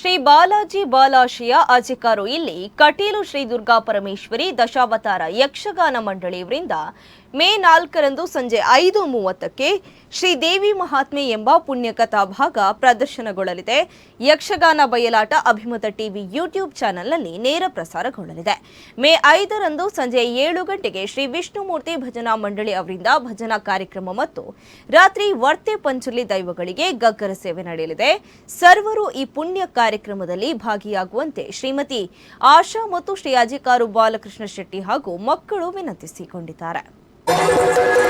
ಶ್ರೀ ಬಾಲಾಜಿ ಬಾಲಾಶಿಯ ಅಧಿಕಾರು ಇಲ್ಲಿ ಕಟೀಲು ಶ್ರೀ ದುರ್ಗಾ ಪರಮೇಶ್ವರಿ ದಶಾವತಾರ ಯಕ್ಷಗಾನ ಮಂಡಳಿಯವರಿಂದ ಮೇ ನಾಲ್ಕರಂದು ಸಂಜೆ ಐದು ಮೂವತ್ತಕ್ಕೆ ಶ್ರೀ ದೇವಿ ಮಹಾತ್ಮೆ ಎಂಬ ಪುಣ್ಯಕಥಾ ಭಾಗ ಪ್ರದರ್ಶನಗೊಳ್ಳಲಿದೆ. ಯಕ್ಷಗಾನ ಬಯಲಾಟ ಅಭಿಮತ ಟಿವಿ ಯೂಟ್ಯೂಬ್ ಚಾನೆಲ್ನಲ್ಲಿ ನೇರ ಪ್ರಸಾರಗೊಳ್ಳಲಿದೆ. ಮೇ ಐದರಂದು ಸಂಜೆ ಏಳು ಗಂಟೆಗೆ ಶ್ರೀ ವಿಷ್ಣುಮೂರ್ತಿ ಭಜನಾ ಮಂಡಳಿ ಅವರಿಂದ ಭಜನಾ ಕಾರ್ಯಕ್ರಮ ಮತ್ತು ರಾತ್ರಿ ವರ್ತೆ ಪಂಚಲಿ ದೈವಗಳಿಗೆ ಗಗ್ಗರ ಸೇವೆ ನಡೆಯಲಿದೆ. ಸರ್ವರು ಈ ಪುಣ್ಯ ಕಾರ್ಯಕ್ರಮದಲ್ಲಿ ಭಾಗಿಯಾಗುವಂತೆ ಶ್ರೀಮತಿ ಆಶಾ ಮತ್ತು ಶ್ರೀ ಅಜಿಕಾರು ಬಾಲಕೃಷ್ಣ ಶೆಟ್ಟಿ ಹಾಗೂ ಮಕ್ಕಳು ವಿನಂತಿಸಿಕೊಂಡಿದ್ದಾರೆ ಿ. Thank you.